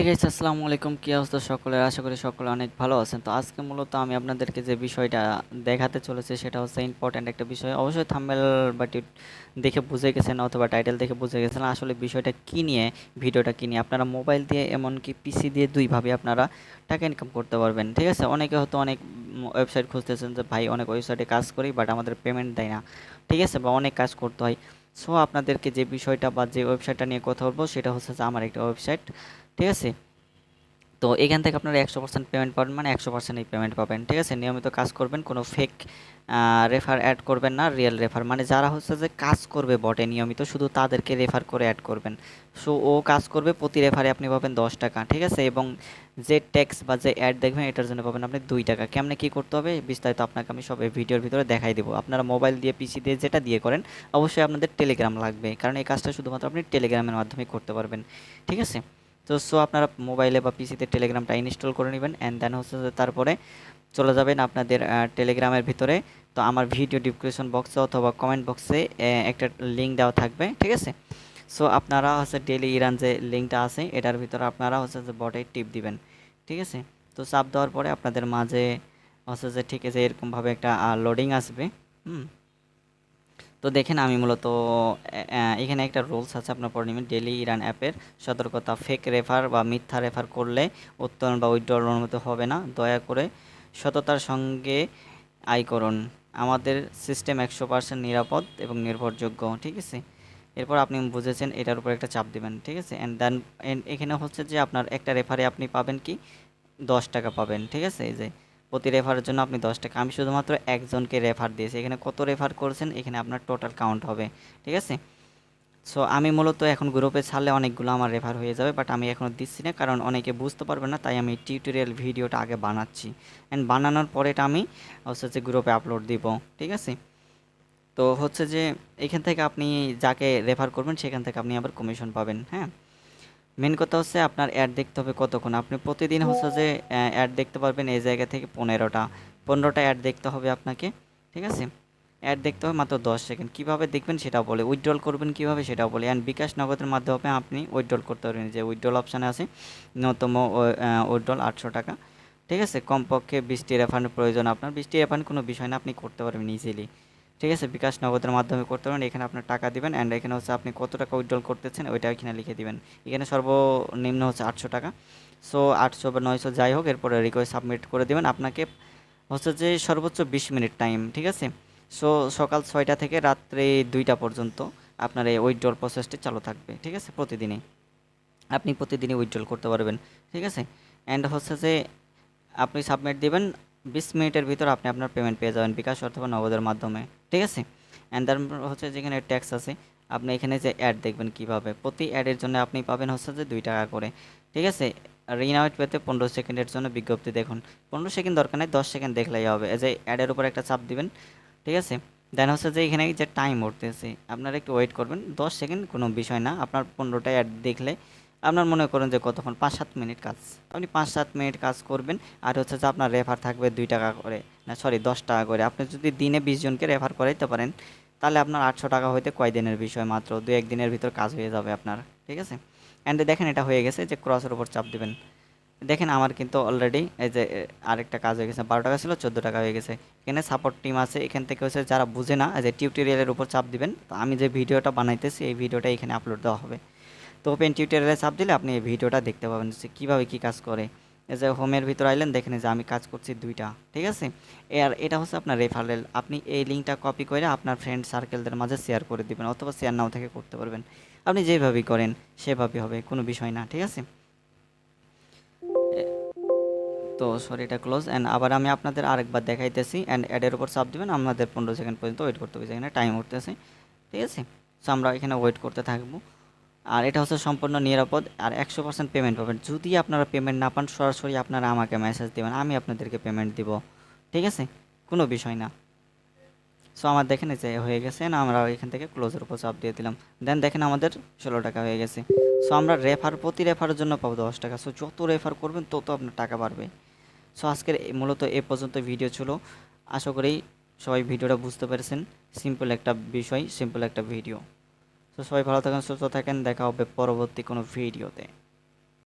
Hey guys আসসালামু আলাইকুম। কি অবস্থা সকলের? আশা করি সকলে অনেক ভালো আছেন। তো আজকে মূলত আমি আপনাদেরকে যে বিষয়টা দেখাতে চলেছে, সেটা হচ্ছে ইম্পর্ট্যান্ট একটা বিষয়। অবশ্যই থাম্বেল বা দেখে বুঝে গেছেন অথবা টাইটেল দেখে বুঝে গেছেন আসলে বিষয়টা কি নিয়ে, ভিডিওটা কি নিয়ে। আপনারা মোবাইল দিয়ে এমনকি পিসি দিয়ে দুইভাবে আপনারা টাকা ইনকাম করতে পারবেন। ঠিক আছে? অনেকে হয়তো অনেক ওয়েবসাইট খুঁজতেছেন যে, ভাই, অনেক ওয়েবসাইটে কাজ করি বাট আমাদের পেমেন্ট দেয় না। ঠিক আছে? বা অনেক কাজ করতে হয়। সো আপনাদেরকে যে বিষয়টা বা যে ওয়েবসাইটটা নিয়ে কথা বলব, সেটা হচ্ছে আমার একটা ওয়েবসাইট ঠিক আছে? তো এখান থেকে আপনারা একশো পার্সেন্ট পেমেন্ট পাবেন মানে একশো পার্সেন্টই পেমেন্ট পাবেন, ঠিক আছে? নিয়মিত কাজ করবেন, কোনো ফেক রেফার অ্যাড করবেন না রিয়েল রেফার মানে যারা হচ্ছে যে কাজ করবে বটে নিয়মিত, শুধু তাদেরকে রেফার করে অ্যাড করবেন। সো ও কাজ করবে, প্রতি রেফারে আপনি পাবেন দশ টাকা, ঠিক আছে? এবং যে ট্যাক্স বা যে অ্যাড দেখবেন, এটার জন্য পাবেন আপনি দুই টাকা। কেমনে কী করতে হবে? বিস্তারিত আপনাকে আমি সব এই ভিডিওর ভিতরে দেখাই দেবো। আপনারা মোবাইল দিয়ে পিসি দিয়ে যেটা দিয়ে করেন, অবশ্যই আপনাদের টেলিগ্রাম লাগবে, কারণ এই কাজটা শুধুমাত্র আপনি টেলিগ্রামের মাধ্যমে করতে পারবেন, ঠিক আছে? তো সো আপনারা মোবাইলে বা পিসিতে টেলিগ্রামটা ইনস্টল করে নেবেন অ্যান্ড দেন হচ্ছে তারপরে চলে যাবেন আপনাদের টেলিগ্রামের ভিতরে। তো আমার ভিডিও ডিসক্রিপশন বক্সে অথবা কমেন্ট বক্সে একটা লিঙ্ক দেওয়া থাকবে, ঠিক আছে? সো আপনারা হচ্ছে ডেলি ইরান যে লিঙ্কটা আছে, এটার ভিতরে আপনারা হচ্ছে যে বটে টিপ দিবেন, ঠিক আছে? তো চাপ দেওয়ার পরে আপনাদের মাঝে হচ্ছে যে ঠিক আছে, এরকমভাবে একটা লোডিং আসবে, হুম? তো দেখেন আমি মূলত এখানে একটা রুলস আছে আপনার পড়ে নেবেন। ডেলি ইরান অ্যাপের সতর্কতা ফেক রেফার বা মিথ্যা রেফার করলে উত্তোলন বা উইড্রল অনুমতি হবে না। দয়া করে সততার সঙ্গে আয় করুন। আমাদের সিস্টেম একশো পার্সেন্ট নিরাপদ এবং নির্ভরযোগ্য, ঠিক আছে? এরপর আপনি বুঝেছেন এটার উপর একটা চাপ দিবেন, ঠিক আছে? অ্যান্ড দেন এখানে হচ্ছে যে আপনার একটা রেফারে আপনি পাবেন কি? দশ টাকা পাবেন, ঠিক আছে? এই যে প্রতি রেফারের জন্য আপনি দশ টাকা। আমি শুধুমাত্র একজনকে রেফার দিয়েছি। এখানে কত রেফার করেছেন? এখানে আপনার টোটাল কাউন্ট হবে। ঠিক আছে? সো আমি মূলত এখন গ্রুপে ছাড়লে অনেকগুলো আমার রেফার হয়ে যাবে বাট আমি এখনও দিচ্ছি না, কারণ অনেকে বুঝতে পারবে না, তাই আমি টিউটোরিয়াল ভিডিওটা আগে বানাচ্ছি। অ্যান্ড বানানোর পরে এটা আমি হচ্ছে গ্রুপে আপলোড দিব। ঠিক আছে? তো হচ্ছে যে এখান থেকে আপনি যাকে রেফার করবেন, সেখান থেকে আপনি আবার কমিশন পাবেন। হ্যাঁ? মেন কথা হচ্ছে আপনার অ্যাড দেখতে হবে কতক্ষণ? আপনি প্রতিদিন হচ্ছে যে অ্যাড দেখতে পারবেন এই জায়গা থেকে পনেরোটা। পনেরোটা অ্যাড দেখতে হবে আপনাকে, ঠিক আছে? অ্যাড দেখতে হবে মাত্র দশ সেকেন্ড কীভাবে দেখবেন সেটা বলে। উইথড্রল করবেন কীভাবে সেটাও বলে। অ্যান্ড বিকাশ নগদের মাধ্যমে আপনি উইথড্রল করতে পারবেন। যে উইথড্রল অপশানে আছে, ন্যূনতম উইথড্রল আটশো টাকা। ঠিক আছে? কমপক্ষে বৃষ্টি রেফান্ডের প্রয়োজন আপনার। বৃষ্টি রেফান্ড কোনো বিষয় না, আপনি করতে পারবেন ইজিলি ঠিক আছে, বিকাশ নগদের মাধ্যমে করতে পারেন। এখানে আপনার টাকা দিবেন অ্যান্ড এখানে হচ্ছে আপনি কত টাকা উইথড্রল করতেছেন ওইটা এখানে লিখে দিবেন। এখানে সর্বনিম্ন হচ্ছে আটশো টাকা। সো আটশো বা নয়শো যাই হোক, এরপরে রিকোয়েস্ট সাবমিট করে দেবেন। আপনাকে হচ্ছে যে সর্বোচ্চ বিশ মিনিট টাইম ঠিক আছে? সো সকাল ছয়টা থেকে রাত্রে দুইটা পর্যন্ত আপনার এই উইথড্রল প্রসেসটি চালু থাকবে, ঠিক আছে? প্রতিদিনই। আপনি প্রতিদিনই উইথড্রল করতে পারবেন, ঠিক আছে? অ্যান্ড হচ্ছে যে আপনি সাবমিট দিবেন বিশ মিনিটের ভিতর আপনি আপনার পেমেন্ট পেয়ে যাবেন বিকাশ অথবা নগদের মাধ্যমে, ঠিক আছে? অ্যান্ড দেন হচ্ছে যেখানে ট্যাক্স আছে, আপনি এখানে যে অ্যাড দেখবেন কীভাবে? প্রতি অ্যাডের জন্য আপনি পাবেন হচ্ছে যে দুই টাকা করে, ঠিক আছে? রিনাউট পেতে পনেরো সেকেন্ডের জন্য বিজ্ঞপ্তি দেখুন। পনেরো সেকেন্ড দরকার নেই, দশ সেকেন্ড দেখলেই হবে। যে অ্যাডের উপর একটা চাপ দিবেন, ঠিক আছে? দেন হচ্ছে যে এখানে যে টাইম উঠতেছে, আপনারা একটু ওয়েট করবেন। দশ সেকেন্ড কোনো বিষয় না, আপনার পনেরোটা অ্যাড দেখলে আপনার মনে করেন যে কতক্ষণ? পাঁচ সাত মিনিট কাজ। আপনি পাঁচ সাত মিনিট কাজ করবেন, আর হচ্ছে যে আপনার রেফার থাকবে দুই টাকা করে, না সরি দশ টাকা করে। আপনি যদি দিনে বিশ জনকে রেফার করাইতে পারেন, তাহলে আপনার আটশো টাকা হইতে কয় দিনের বিষয় মাত্র? দু এক দিনের ভিতর কাজ হয়ে যাবে আপনার, ঠিক আছে? অ্যান্ড দেখেন এটা হয়ে গেছে যে ক্রসের উপর চাপ দেবেন। দেখেন আমার কিন্তু অলরেডি এই যে আরেকটা কাজ হয়ে গেছে, বারো টাকা ছিল, চোদ্দ টাকা হয়ে গেছে। এখানে সাপোর্ট টিম আছে, এখান থেকে হচ্ছে যারা বুঝে না, যে টিউটোরিয়ালের উপর চাপ দিবেন, তো আমি যে ভিডিওটা বানাইতেছি, এই ভিডিওটা এখানে আপলোড দেওয়া হবে। তো ওপেন টিউটোরিয়ালে চাপ দিলে আপনি এই ভিডিওটা দেখতে পাবেন যে কীভাবে কী কাজ করে। যে হোমের ভিতর আইলেন, দেখেন যে আমি কাজ করছি দুইটা, ঠিক আছে? আর এটা হচ্ছে আপনার রেফারেল আপনি এই লিঙ্কটা কপি করে আপনার ফ্রেন্ড সার্কেলদের মাঝে শেয়ার করে দিবেন, অথবা শেয়ার নাও থেকে করতে পারবেন। আপনি যেভাবেই করেন, সেভাবেই হবে, কোনো বিষয় না, ঠিক আছে? তো সরি এটা ক্লোজ অ্যান্ড আবার আমি আপনাদের আরেকবার দেখাইতেছি। অ্যান্ড অ্যাডের উপর চাপ দিবেন, আমাদের পনেরো সেকেন্ড পর্যন্ত ওয়েট করতে হবে এখানে টাইম উঠতেছে, ঠিক আছে? সো আমরা এখানে ওয়েট করতে থাকব। আর এটা হচ্ছে সম্পূর্ণ নিরাপদ আর একশো পার্সেন্ট পেমেন্ট পাবেন। যদি আপনারা পেমেন্ট না পান, সরাসরি আপনারা আমাকে মেসেজ দেবেন, আমি আপনাদেরকে পেমেন্ট দিব। ঠিক আছে? কোনো বিষয় না। সো আমার দেখেন যে হয়ে গেছে, না, আমরা এখান থেকে ক্লোজের উপর চাপ দিয়ে দিলাম। দেন দেখেন আমাদের ষোলো টাকা হয়ে গেছে। সো আমরা রেফার প্রতি রেফারের জন্য পাবো দশ টাকা। সো যত রেফার করবেন, তত আপনার টাকা বাড়বে। সো আজকের মূলত এ পর্যন্ত ভিডিও ছিল। আশা করি সবাই ভিডিওটা বুঝতে পেরেছেন। সিম্পল একটা বিষয় সিম্পল একটা ভিডিও তো সবাই ভালো থাকেন সুস্থ থাকেন দেখা হবে পরবর্তী কোনো ভিডিওতে।